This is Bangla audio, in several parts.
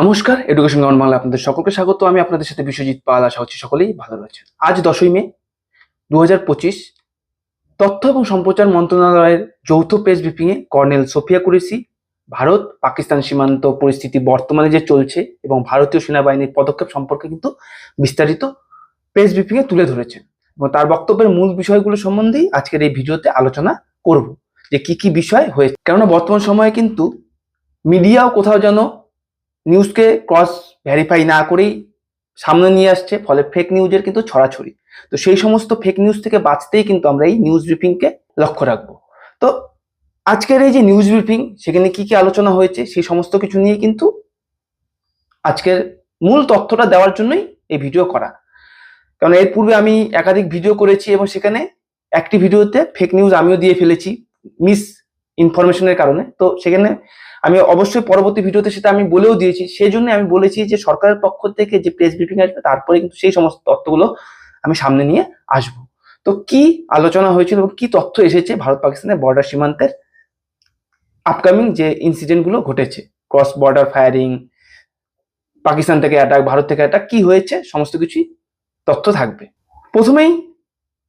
নমস্কার এডুকেশন গ্রাউন্ড বাংলা আপনাদের সকলকে স্বাগত। আমি আপনাদের সাথে বিশ্বজিৎ পাল, আশা হচ্ছি সকলেই ভালো রয়েছে আজ দশই মে দু হাজার পঁচিশ, তথ্য এবং সম্প্রচার মন্ত্রণালয়ের যৌথ প্রেস ব্রিফিংয়ে কর্নেল সোফিয়া কুরেসি ভারত পাকিস্তান সীমান্ত পরিস্থিতি বর্তমানে যে চলছে এবং ভারতীয় সেনাবাহিনীর পদক্ষেপ সম্পর্কে কিন্তু বিস্তারিত প্রেস ব্রিফিংয়ে তুলে ধরেছেন। এবং তার বক্তব্যের মূল বিষয়গুলো সম্বন্ধেই আজকের এই ভিডিওতে আলোচনা করব, যে কি কি বিষয় হয়েছে। কেননা বর্তমান সময়ে কিন্তু মিডিয়াও কোথাও যেন নিউজকে ক্রস ভেরিফাই না করেই সামনে নিয়ে আসছে, ফলে ফেক নিউজের কিন্তু ছড়াছড়ি। তো সেই সমস্ত ফেক নিউজ থেকে বাঁচতেই কিন্তু আমরা এই নিউজ ব্রিফিংকে লক্ষ্য রাখব। তো আজকের এই যে নিউজ ব্রিফিং সেখানে কি কি আলোচনা হয়েছে, সেই সমস্ত কিছু নিয়ে কিন্তু আজকের মূল তথ্যটা দেওয়ার জন্যই এই ভিডিও করা। কারণ এর পূর্বে আমি একাধিক ভিডিও করেছি এবং সেখানে একটি ভিডিওতে ফেক নিউজ আমিও দিয়ে ফেলেছি মিস ইনফরমেশনের কারণে। তো সেখানে আমি অবশ্যই পরবর্তী ভিডিওতে সেটা আমি বলেও দিয়েছি। সেই জন্য আমি বলেছি যে, সরকারের পক্ষ থেকে যে প্রেস ব্রিফিং আসবে, তারপরে কিন্তু সেই সমস্ত তথ্যগুলো আমি সামনে নিয়ে আসব। তো কি আলোচনা হয়েছিল এবং কি তথ্য এসেছে ভারত পাকিস্তানের বর্ডার সীমান্তের আপকামিং যে ইনসিডেন্টগুলো ঘটেছে? ক্রস বর্ডার ফায়ারিং পাকিস্তান থেকে অ্যাটাক ভারত থেকে অ্যাটাক কি হয়েছে? সমস্ত কিছুই তথ্য থাকবে। প্রথমেই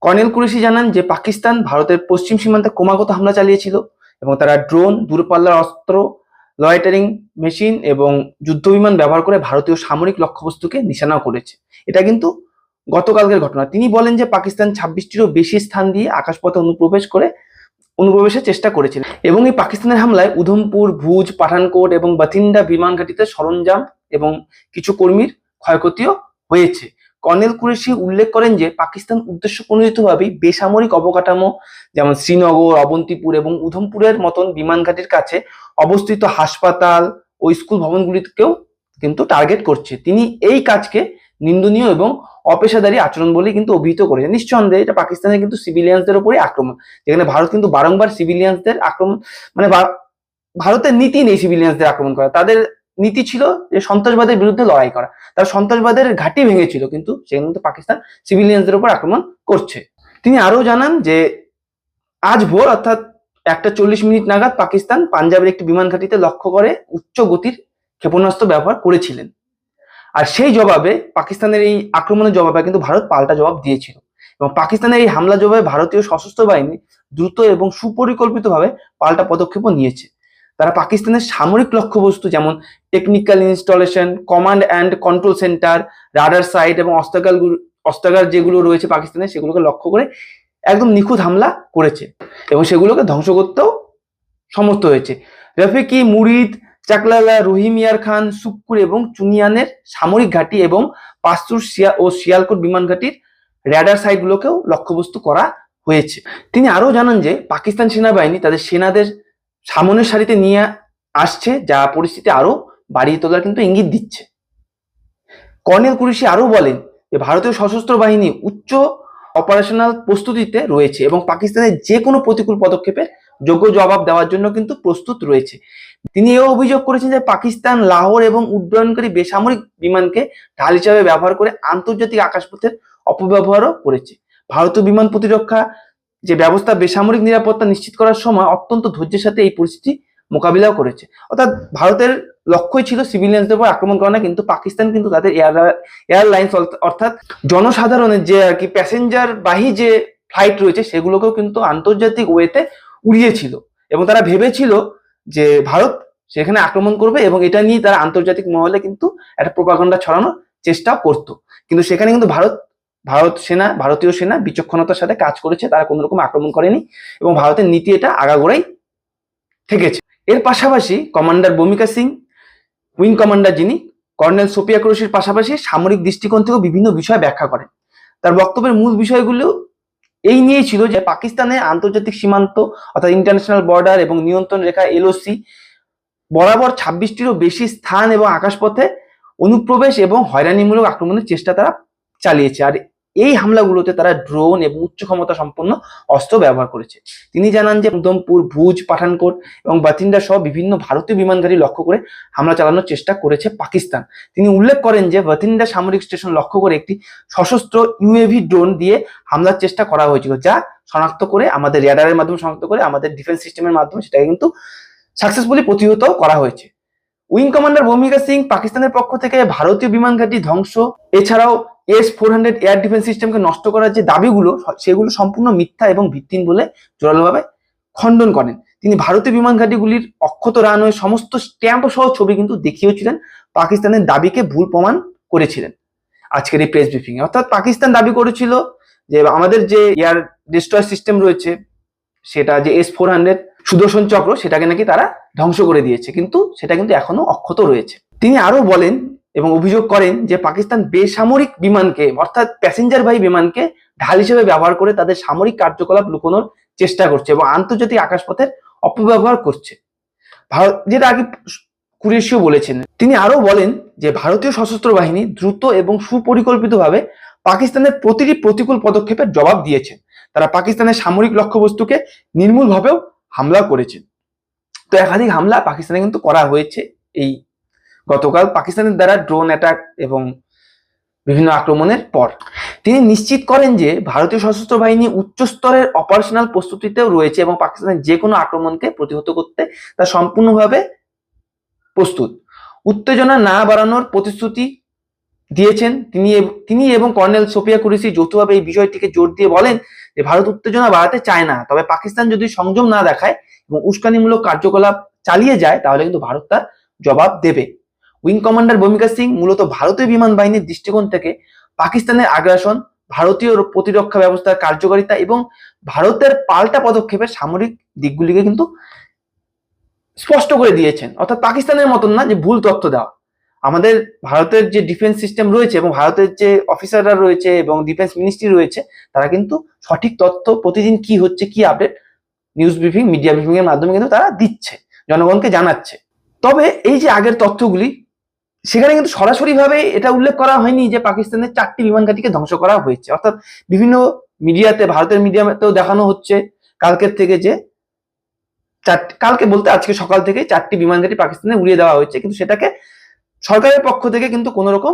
কর্নেল কুরেশি জানান যে, পাকিস্তান ভারতের পশ্চিম সীমান্তে ক্রমাগত হামলা চালিয়েছিল এবং তারা ড্রোন দূরপাল্লার অস্ত্র লয়টারিং মেশিন এবং যুদ্ধবিমান ব্যবহার করে ভারতীয় সামরিক লক্ষ্যবস্তুকে নিশানা করেছে। এটা কিন্তু গতকালকের ঘটনা। তিনি বলেন যে পাকিস্তান ছাব্বিশটিরও বেশি স্থান দিয়ে আকাশপথে অনুপ্রবেশ করে অনুপ্রবেশের চেষ্টা করেছিল এবং এই পাকিস্তানের হামলায় উধমপুর, ভুজ, পাঠানকোট এবং বাথিন্ডা বিমান ঘাঁটিতে সরঞ্জাম এবং কিছু কর্মীর ক্ষয়ক্ষতিও হয়েছে। কর্নেল কুরেশি উল্লেখ করেন যে, পাকিস্তান উদ্দেশ্য প্রণোদিতভাবেই বেসামরিক অবকাঠামো, যেমন শ্রীনগর, অবন্তিপুর এবং উধমপুরের মতন বিমান ঘাটির কাছে অবস্থিত হাসপাতাল ও স্কুল ভবনগুলিকেও কিন্তু টার্গেট করছে। তিনি এই কাজকে নিন্দনীয় এবং অপেশাদারী আচরণ বলে কিন্তু অভিহিত করেছেন। নিঃসন্দেহে এটা পাকিস্তানের কিন্তু সিভিলিয়ানসদের উপরে আক্রমণ, যেখানে ভারত কিন্তু বারংবার সিভিলিয়ানসদের আক্রমণ মানে ভারতের নীতি নেই সিভিলিয়ানসদের আক্রমণ করা। তাদের নীতি ছিল যে সন্ত্রাসবাদের বিরুদ্ধে লড়াই করা। তার সন্ত্রাসবাদের ঘাঁটি ভেঙেছিল কিন্তু সেখানে কিন্তু পাকিস্তান সিভিলিয়ানসদের উপর আক্রমণ করছে। তিনি আরও জানান যে, আজ ভোর অর্থাৎ একটা চল্লিশ মিনিট নাগাদ পাকিস্তান পাঞ্জাবের একটি বিমান ঘাঁটিতে লক্ষ্য করে উচ্চ গতির ক্ষেপণাস্ত্র ব্যবহার করেছিলেন। আর সেই জবাবে পাকিস্তানের এই আক্রমণের জবাবে কিন্তু ভারত পাল্টা জবাব দিয়েছিল। এবং পাকিস্তানের এই হামলা জবাবে ভারতীয় সশস্ত্র বাহিনী দ্রুত এবং সুপরিকল্পিতভাবে পাল্টা পদক্ষেপও নিয়েছে। তারা পাকিস্তানের সামরিক লক্ষ্যবস্তু যেমন technical installation command and control centre radar site এবং অস্ত্রাগার অস্ত্রাগার যেগুলো রয়েছে পাকিস্তানে সেগুলোকে লক্ষ্য করে একদম নিখুঁত হামলা করেছে এবং সেগুলোকে ধ্বংস করতেও সমর্থ হয়েছে। রফিকি, মুরিদ, চাকলালা রহিমিয়ার খান, সুক্কুর এবং চুনিয়ানের সামরিক ঘাঁটি এবং পাস্তুর শিয়া ও শিয়ালকোট বিমান ঘাঁটির র্যাডার সাইটগুলোকেও লক্ষ্যবস্তু করা হয়েছে। তিনি আরও জানান যে পাকিস্তান সেনাবাহিনী তাদের সেনাদের সামনের সারিতে নিয়ে আসছে, যা পরিস্থিতি আরও বাড়িয়ে তোলার কিন্তু ইঙ্গিত দিচ্ছে। কর্নেল কুরেশি আরও বলেন যে, ভারতীয় সশস্ত্র বাহিনী উচ্চ অপারেশনাল প্রস্তুতিতে রয়েছে এবং পাকিস্তানের যে কোনো প্রতিকূল পদক্ষেপে যোগ্য জবাব দেওয়ার জন্য কিন্তু প্রস্তুত রয়েছে। তিনি এও অভিযোগ করেছেন যে, পাকিস্তান, লাহোর এবং উড্ডয়নকারী বেসামরিক বিমানকে ঢাল হিসাবে ব্যবহার করে আন্তর্জাতিক আকাশপথের অপব্যবহারও করেছে। ভারতীয় বিমান প্রতিরক্ষা যে ব্যবস্থা বেসামরিক নিরাপত্তা নিশ্চিত করার সময় অত্যন্ত ধৈর্যের সাথে এই পরিস্থিতি মোকাবিলাও করেছে। অর্থাৎ ভারতের লক্ষ্যই ছিল সিভিলিয়ানদের উপর আক্রমণ করা না, কিন্তু পাকিস্তান কিন্তু তাদের এয়ার এয়ারলাইন্স অর্থাৎ জনসাধারণের যে আর কি প্যাসেঞ্জার বাহী যে ফ্লাইট রয়েছে, সেগুলোকেও কিন্তু আন্তর্জাতিক ওয়েতে উড়িয়েছিল। এবং তারা ভেবেছিল যে ভারত সেখানে আক্রমণ করবে এবং এটা নিয়ে তারা আন্তর্জাতিক মহলে কিন্তু একটা প্রপাগন্ডা ছড়ানোর চেষ্টা করতো। কিন্তু সেখানে কিন্তু ভারত ভারত সেনা, ভারতীয় সেনা বিচক্ষণতার সাথে কাজ করেছে, তারা কোনো রকম আক্রমণ করেনি এবং ভারতের নীতি এটা আগাগোড়াই থেকেছে। এর পাশাপাশি commander Bhumika Singh, wing commander যিনি, কর্নেল সোপিয়া ক্রোশির পাশাপাশি সামরিক দৃষ্টিকোণ থেকেও বিভিন্ন বিষয় ব্যাখ্যা করেন। তার বক্তব্যের মূল বিষয়গুলো এই নিয়েই ছিল যে পাকিস্তানে আন্তর্জাতিক সীমান্ত অর্থাৎ ইন্টারন্যাশনাল বর্ডার এবং নিয়ন্ত্রণ রেখা এলওসি বরাবর ছাব্বিশটিরও বেশি স্থান এবং আকাশপথে অনুপ্রবেশ এবং হয়রানিমূলক আক্রমণের চেষ্টা তারা চালিয়েছে। আর এই হামলাগুলোতে তারা ড্রোন এবং উচ্চ ক্ষমতা সম্পন্ন অস্ত্র ব্যবহার করেছে। তিনি জানান যে উদমপুর ভুজ, পাঠানকোট এবং বাথিন্ডা সহ বিভিন্ন ভারতীয় বিমানঘাঁটি লক্ষ্য করে হামলা চালানোর চেষ্টা করেছে পাকিস্তান। তিনি উল্লেখ করেন যে বাথিন্ডা সামরিক স্টেশন লক্ষ্য করে একটি সশস্ত্র ইউএভি ড্রোন দিয়ে হামলার চেষ্টা করা হয়েছিল, যা শনাক্ত করে আমাদের র্যাডারের মাধ্যমে শনাক্ত করে আমাদের ডিফেন্স সিস্টেমের মাধ্যমে সেটাকে কিন্তু সাকসেসফুলি প্রতিহত করা হয়েছে। উইং কমান্ডার ভূমিকা সিং পাকিস্তানের পক্ষ থেকে ভারতীয় বিমান ঘাঁটি ধ্বংস। এছাড়াও S four hundred air defence সিস্টেমকে নষ্ট করার যে দাবিগুলো, সেগুলো সম্পূর্ণ মিথ্যা এবং ভিত্তিহীন বলে জোরালোভাবে খণ্ডন করেন। তিনি ভারতীয় বিমান ঘাঁটিগুলির অক্ষত রানওয়ে সমস্ত স্ট্যাম্প সহ ছবি কিন্তু দেখিয়েছিলেন, পাকিস্তানের দাবিকে ভুল প্রমাণ করেছিলেন। আজকের এই প্রেস ব্রিফিং এ অর্থাৎ পাকিস্তান দাবি করেছিল যে আমাদের যে এয়ার ডিস্ট্রয় সিস্টেম রয়েছে, সেটা যে এস ফোর হান্ড্রেড সুদর্শন চক্র, সেটাকে নাকি তারা ধ্বংস করে দিয়েছে। কিন্তু সেটা কিন্তু এখনও অক্ষত রয়েছে। তিনি আরও বলেন এবং অভিযোগ করেন যে পাকিস্তান বেসামরিক বিমানকে, অর্থাৎ প্যাসেঞ্জার বাহী বিমানকে ঢাল হিসেবে ব্যবহার করে তাদের সামরিক কার্যকলাপ লুকোনোর চেষ্টা করছে এবং আন্তর্জাতিক আকাশপথের অপব্যবহার করছে। ভারত, যেটা আগে কুরেশিও বলেছেন, তিনি আরও বলেন যে ভারতীয় সশস্ত্র বাহিনী দ্রুত এবং সুপরিকল্পিতভাবে পাকিস্তানের প্রতিটি প্রতিকূল পদক্ষেপের জবাব দিয়েছেন তারা পাকিস্তানের সামরিক লক্ষ্যবস্তুকে নির্মূলভাবেও হামলা করেছেন তো একাধিক হামলা পাকিস্তানে কিন্তু করা হয়েছে এই গতকাল পাকিস্তানের দ্বারা ড্রোন অ্যাটাক এবং বিভিন্ন আক্রমণের পর। তিনি নিশ্চিত করেন যে ভারতীয় সশস্ত্র বাহিনী উচ্চ স্তরের অপারেশনাল প্রস্তুতিতেও রয়েছে এবং পাকিস্তানের যে কোনো আক্রমণকে প্রতিহত করতে তা সম্পূর্ণভাবে প্রস্তুত। উত্তেজনা না বাড়ানোর প্রতিশ্রুতি দিয়েছেন তিনি তিনি এবং কর্নেল সোফিয়া কুরেশি যৌথভাবে এই বিষয়টিকে জোর দিয়ে বলেন যে ভারত উত্তেজনা বাড়াতে চায় না, তবে পাকিস্তান যদি সংযম না দেখায় এবং উস্কানিমূলক কার্যকলাপ চালিয়ে যায় তাহলে কিন্তু ভারত তার জবাব দেবে। উইং কমান্ডার ভূমিকা সিং মূলত ভারতীয় বিমান বাহিনীর দৃষ্টিকোণ থেকে পাকিস্তানের আগ্রাসন, ভারতীয় প্রতিরক্ষা ব্যবস্থার কার্যকারিতা এবং ভারতের পাল্টা পদক্ষেপের সামরিক দিকগুলিকে কিন্তু স্পষ্ট করে দিয়েছেন। অর্থাৎ পাকিস্তানের মতন না যে ভুল তথ্য দেওয়া। আমাদের ভারতের যে ডিফেন্স সিস্টেম রয়েছে এবং ভারতের যে অফিসাররা রয়েছে এবং ডিফেন্স মিনিস্ট্রি রয়েছে, তারা কিন্তু সঠিক তথ্য প্রতিদিন কি হচ্ছে, কি update news briefing, media briefing এর মাধ্যমে কিন্তু তারা দিচ্ছে, জনগণকে জানাচ্ছে। তবে এই যে আগের তথ্যগুলি সেখানে কিন্তু সরাসরি ভাবে এটা উল্লেখ করা হয়নি যে পাকিস্তানের চারটি বিমান ঘাঁটিকে ধ্বংস করা হয়েছে। অর্থাৎ বিভিন্ন মিডিয়াতে, ভারতের মিডিয়াতেও দেখানো হচ্ছে কালকের থেকে যে চারটি কালকে বলতে আজকে সকাল থেকে চারটি বিমান ঘাঁটি পাকিস্তানে উড়িয়ে দেওয়া হয়েছে। কিন্তু সেটাকে সরকারের পক্ষ থেকে কিন্তু কোনো রকম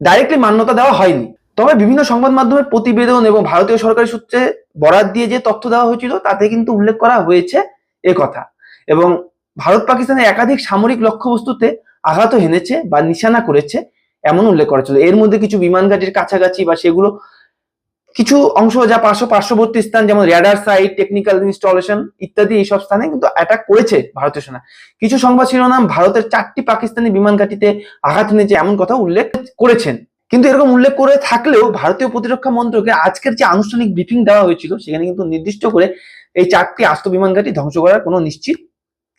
ডাইরেক্টলি মান্যতা দেওয়া হয়নি। তবে বিভিন্ন সংবাদ মাধ্যমের প্রতিবেদন এবং ভারতীয় সরকারি সূত্রে বরাত দিয়ে যে তথ্য দেওয়া হয়েছিল, তাতে কিন্তু উল্লেখ করা হয়েছে এ কথা। এবং ভারত পাকিস্তানের একাধিক সামরিক লক্ষ্যবস্তুতে আঘাতও হেনেছে বা নিশানা করেছে, এমন উল্লেখ করা ছিল এর মধ্যে কিছু বিমান ঘাটির কাছাকাছি বা সেগুলো, কিছু অংশ যা পার্শ্ব পার্শ্ববর্তী স্থান, যেমন র্যাডার সাইট টেকনিক্যাল ইনস্টলেশন ইত্যাদি এইসব স্থানে কিন্তু অ্যাটাক করেছে ভারতীয় সেনা। কিছু সংবাদ শিরোনাম, ভারতের চারটি পাকিস্তানি বিমান ঘাটিতে আঘাত এনেছে এমন কথা উল্লেখ করেছেন। কিন্তু এরকম উল্লেখ করে থাকলেও ভারতীয় প্রতিরক্ষা মন্ত্রকে আজকের যে আনুষ্ঠানিক ব্রিফিং দেওয়া হয়েছিল, সেখানে কিন্তু নির্দিষ্ট করে এই চারটি আস্ত বিমান ঘাঁটি ধ্বংস করার কোনো নিশ্চিত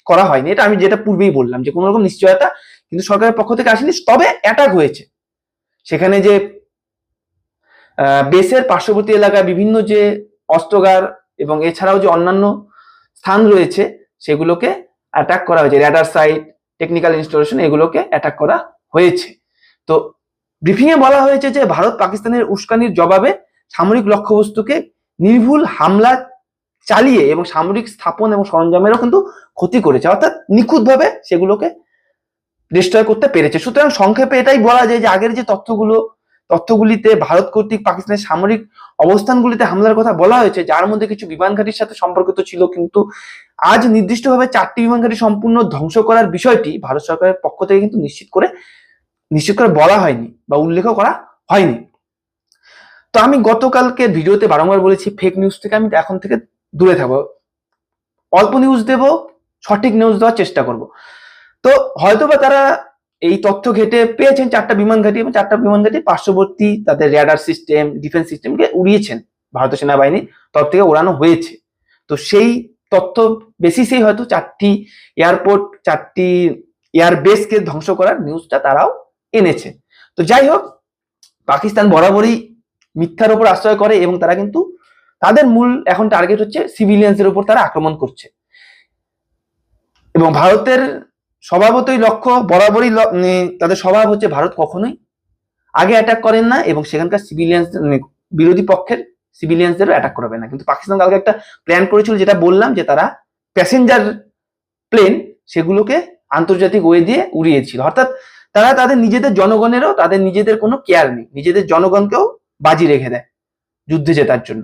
করা হয়নি। এটা আমি যেটা পূর্বেই বললাম যে কোনো রকম নিশ্চয়তা কিন্তু সরকারের পক্ষ থেকে আসেনি, তবে অ্যাটাক হয়েছে। সেখানে যে বেসের পার্শ্ববর্তী এলাকায় বিভিন্ন যে অস্ত্রগার এবং এছাড়াও যে অন্যান্য স্থান রয়েছে, সেগুলোকে অ্যাটাক করা হয়েছে। র্যাডার সাইট টেকনিক্যাল ইনস্টলেশন এগুলোকে অ্যাটাক করা হয়েছে। তো ব্রিফিং এ বলা হয়েছে যে ভারত পাকিস্তানের উস্কানির জবাবে সামরিক লক্ষ্যবস্তুকে নির্ভুল হামলা চালিয়ে এবং সামরিক স্থাপন এবং সরঞ্জামেরও কিন্তু ক্ষতি করেছে। অর্থাৎ নিখুঁতভাবে সেগুলোকে ডিস্ট্রয় করতে পেরেছে। সুতরাং সংক্ষেপে এটাই বলা যায় যে আগের যে তথ্যগুলো, তথ্যগুলিতে ভারত কর্তৃক পাকিস্তানের সামরিক অবস্থানগুলিতে হামলার কথা বলা হয়েছে, যার মধ্যে কিছু বিমান ঘাঁটির সাথে সম্পর্কিত ছিল কিন্তু আজ নির্দিষ্টভাবে চারটি বিমান ঘাঁটি সম্পূর্ণ ধ্বংস করার বিষয়টি ভারত সরকারের পক্ষ থেকে কিন্তু নিশ্চিত করে নিশ্চিত করে বলা হয়নি বা উল্লেখ করা হয়নি। তো আমি গতকালকে ভিডিওতে বারংবার বলেছি ফেক নিউজ থেকে আমি এখন থেকে দূরে থাকব। অল্প নিউজ দেব, সঠিক নিউজ দেওয়ার চেষ্টা করব। তো হয়তোবা তারা এই তথ্য ঘেটে পেয়েছেন চারটা বিমান ঘাঁটি এবং চারটা বিমান ঘাঁটি পার্শ্ববর্তী তাদের র্যাডার সিস্টেম ডিফেন্স সিস্টেমকে উড়িয়েছেন ভারতীয় সেনাবাহিনীর তরফ থেকে উড়ানো হয়েছে। তো সেই তথ্য বেসিসেই হয়তো চারটি এয়ারপোর্ট চারটি এয়ারবেসকে ধ্বংস করার নিউজটা তারাও এনেছে। তো যাই হোক, পাকিস্তান বরাবরই মিথ্যার ওপর আশ্রয় করে এবং তারা কিন্তু তাদের মূল এখন টার্গেট হচ্ছে সিভিলিয়ানসের উপর তারা আক্রমণ করছে। এবং ভারতের স্বভাবতই লক্ষ্য বরাবরই মানে তাদের স্বভাব হচ্ছে ভারত কখনোই আগে অ্যাটাক করেন না এবং সেখানকার সিভিলিয়ান্স বিরোধী পক্ষের সিভিলিয়ানসদেরও অ্যাটাক করবে না। কিন্তু পাকিস্তান কালকে একটা প্ল্যান করেছিল, যেটা বললাম যে তারা প্যাসেঞ্জার প্লেন সেগুলোকে আন্তর্জাতিক ওয়ে দিয়ে উড়িয়েছিল। অর্থাৎ তারা তাদের নিজেদের জনগণেরও তাদের নিজেদের কোনো কেয়ার নেই। নিজেদের জনগণকেও বাজি রেখে দেয় যুদ্ধে জেতার জন্য।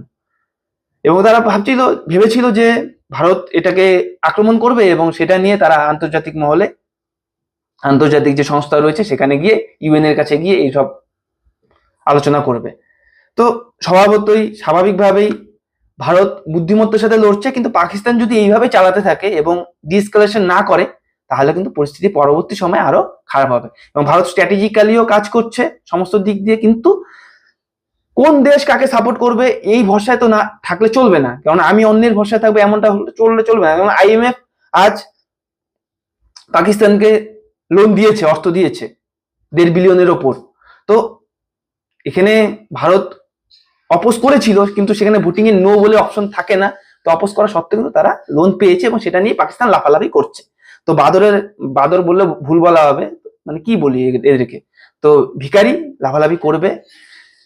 এবং তারা ভাবছিল, ভেবেছিল যে ভারত এটাকে আক্রমণ করবে এবং সেটা নিয়ে তারা আন্তর্জাতিক মহলে, আন্তর্জাতিক যে সংস্থা রয়েছে সেখানে গিয়ে ইউএন এর কাছে গিয়ে এইসব আলোচনা করবে। তো স্বভাবতই স্বাভাবিকভাবেই ভারত বুদ্ধিমত্তার সাথে লড়ছে, কিন্তু পাকিস্তান যদি এইভাবে চালাতে থাকে এবং ডিসকালেশন না করে, তাহলে কিন্তু পরিস্থিতি পরবর্তী সময় আরও খারাপ হবে। এবং ভারত স্ট্র্যাটেজিক্যালিও কাজ করছে সমস্ত দিক দিয়ে, কিন্তু কোন দেশ কাকে সাপোর্ট করবে, এই ভরসায় তো না থাকলে চলবে না। কারণ আমি অন্যের ভরসায় থাকব, এমনটা চললে চলবে না। কারণ আইএমএফ আজ পাকিস্তানকে লোন দিয়েছে, অর্থ দিয়েছে, দেড় বিলিয়নের ওপর। তো এখানে ভারত অপোজ করেছিল, কিন্তু সেখানে ভোটিং এ নো বলে অপশন থাকে না। তো অপোজ করা সত্ত্বেও কিন্তু তারা লোন পেয়েছে এবং সেটা নিয়ে পাকিস্তান লাফালাফি করছে। তো বাদরের, বাদর বললে ভুল বলা হবে। মানে কি বলি এদেরকে? তো ভিখারি লাফালাফি করবে।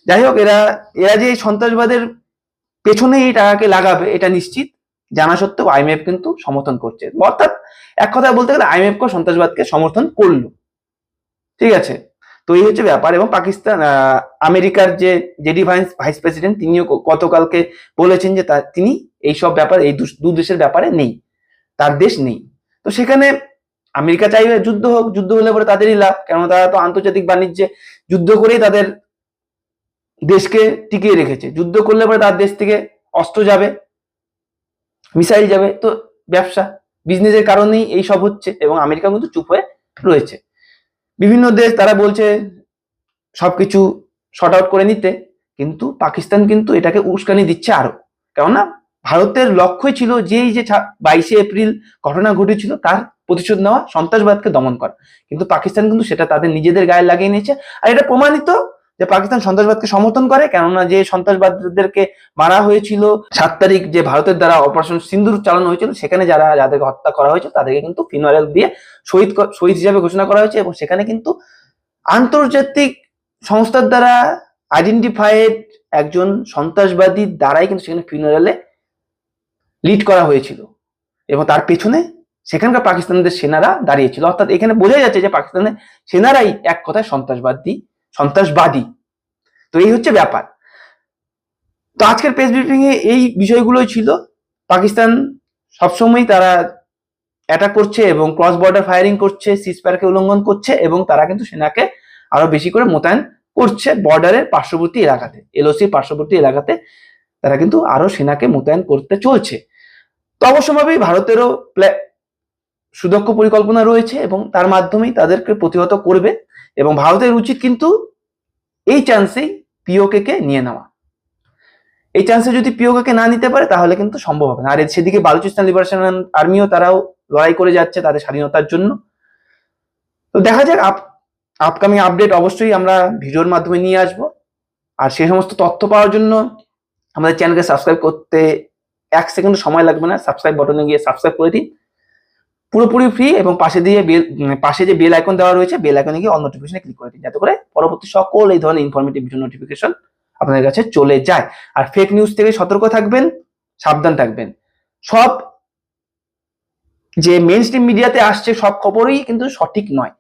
যাই হোক, এরা এরা যে এই সন্ত্রাসবাদের পেছনে এই টাকাকে লাগাবে, এটা নিশ্চিত, জানা সত্ত্বেও আইএমএফ কিন্তু সমর্থন করছে। অর্থাৎ এক কথায় বলতে গেলে আইএমএফ সন্ত্রাসবাদকে সমর্থন করল। ঠিক আছে? তো এই হচ্ছে ব্যাপার এবং পাকিস্তান আমেরিকার যে জেডি ভাইস ভাইস প্রেসিডেন্ট, তিনিও গতকালকে বলেছেন যে তা- তিনি এইসব ব্যাপার, এই দু দেশের ব্যাপারে নেই, তার দেশ নেই। তো সেখানে আমেরিকা চাইবে যুদ্ধ হোক, যুদ্ধ হলে পরে তাদেরই লাভ, কেননা তারা তো আন্তর্জাতিক বাণিজ্যে যুদ্ধ করেই তাদের দেশকে টিকিয়ে রেখেছে। যুদ্ধ করলে পরে তার দেশ থেকে অস্ত্র যাবে, মিসাইল যাবে। তো ব্যবসা বিজনেসের কারণেই এই সব হচ্ছে এবং আমেরিকা কিন্তু চুপ হয়ে রয়েছে। বিভিন্ন দেশ তারা বলছে সবকিছু শর্ট আউট করে নিতে, কিন্তু পাকিস্তান কিন্তু এটাকে উস্কানি দিচ্ছে আরও। কেননা ভারতের লক্ষ্যই ছিল যেই যে বাইশে এপ্রিল ঘটনা ঘটেছিল, তার প্রতিশোধ নেওয়া, সন্ত্রাসবাদকে দমন করা। কিন্তু পাকিস্তান কিন্তু সেটা তাদের নিজেদের গায়ে লাগিয়ে নিয়েছে। আর এটা প্রমাণিত যে পাকিস্তান সন্ত্রাসবাদকে সমর্থন করে, কেননা যে সন্ত্রাসবাদীদেরকে মারা হয়েছিল, সাত তারিখ যে ভারতের দ্বারা অপারেশন সিন্দুর চালানো হয়েছিল, সেখানে যারা, যাদেরকে হত্যা করা হয়েছিল তাদেরকে কিন্তু ফিনারেল দিয়ে শহীদ শহীদ হিসাবে ঘোষণা করা হয়েছে এবং সেখানে কিন্তু আন্তর্জাতিক সংস্থার দ্বারা আইডেন্টিফাইড একজন সন্ত্রাসবাদীর দ্বারাই কিন্তু সেখানে ফিনারেলে লিড করা হয়েছিল। এবং তার পেছনে সেখানকার পাকিস্তানদের সেনারা দাঁড়িয়েছিল অর্থাৎ এখানে বোঝা যাচ্ছে যে পাকিস্তানের সেনারাই এক কথায় সন্ত্রাসবাদী সন্ত্রাসবাদী। তো এই হচ্ছে ব্যাপার। তো আজকের প্রেস ব্রিফিং এ এই বিষয়গুলোই ছিল। পাকিস্তান সবসময় তারা অ্যাটাক করছে এবং ক্রস বর্ডার ফায়ারিং করছে সিসপ্যারকে উল্লঙ্ঘন করছে এবং তারা কিন্তু সেনাকে আরও বেশি করে মোতায়েন করছে বর্ডারের পার্শ্ববর্তী এলাকাতে। এলওসির পার্শ্ববর্তী এলাকাতে তারা কিন্তু আরও সেনাকে মোতায়েন করতে চলছে। তো অবশ্যভাবেই ভারতেরও সুদক্ষ পরিকল্পনা রয়েছে এবং তার মাধ্যমেই তাদেরকে প্রতিহত করবে। এবং ভারতের উচিত কিন্তু এই চান্সেই পিওকে কে নিয়ে নেওয়া। এই চান্সে যদি পিওকে কে না নিতে পারে, তাহলে কিন্তু সম্ভব হবে না। আর সেদিকে বালুচিস্তান লিবারেশন আর্মিও তারাও লড়াই করে যাচ্ছে তাদের স্বাধীনতার জন্য। তো দেখা যাক, আপ আপকামিং আপডেট অবশ্যই আমরা ভিডিওর মাধ্যমে নিয়ে আসব। আর সেই সমস্ত তথ্য পাওয়ার জন্য আমাদের চ্যানেলকে সাবস্ক্রাইব করতে এক সেকেন্ড সময় লাগবে না। সাবস্ক্রাইব বটনে গিয়ে সাবস্ক্রাইব করে দিন। পুরোপুরি ফ্রি এবং পাশে দিয়ে বেল পাশে যে বেল আইকন দেওয়া রয়েছে বেল আইকনে গিয়ে অল নোটিফিকেশনে ক্লিক করে দিন। যাতে করে পরবর্তী সকল এই ধরনের ইনফরমেটিভ ভিডিও নোটিফিকেশন আপনাদের কাছে চলে যায়। আর ফেক নিউজ থেকে সতর্ক থাকবেন, সাবধান থাকবেন। সব যে মেন স্ট্রিম মিডিয়াতে আসছে, সব খবরই কিন্তু সঠিক নয়।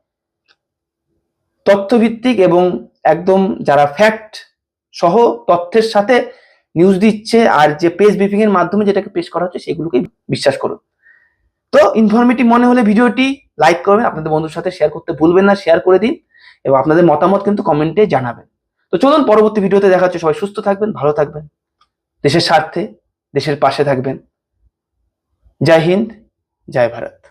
তথ্যভিত্তিক এবং একদম যারা ফ্যাক্ট সহ তথ্যের সাথে নিউজ দিচ্ছে আর যে পেজ ব্রিফিং এর মাধ্যমে যেটাকে পেশ করা হচ্ছে, সেগুলোকেই বিশ্বাস করুন। তো ইনফরমেটিভ মনে হলে ভিডিওটি লাইক করবেন, আপনাদের বন্ধুর সাথে শেয়ার করতে ভুলবেন না শেয়ার করে দিন এবং আপনাদের মতামত কিন্তু কমেন্টে জানাবেন। তো চলুন পরবর্তী ভিডিওতে দেখা হচ্ছে, সবাই সুস্থ থাকবেন, ভালো থাকবেন, দেশের স্বার্থে, দেশের পাশে থাকবেন। জয় হিন্দ, জয় ভারত।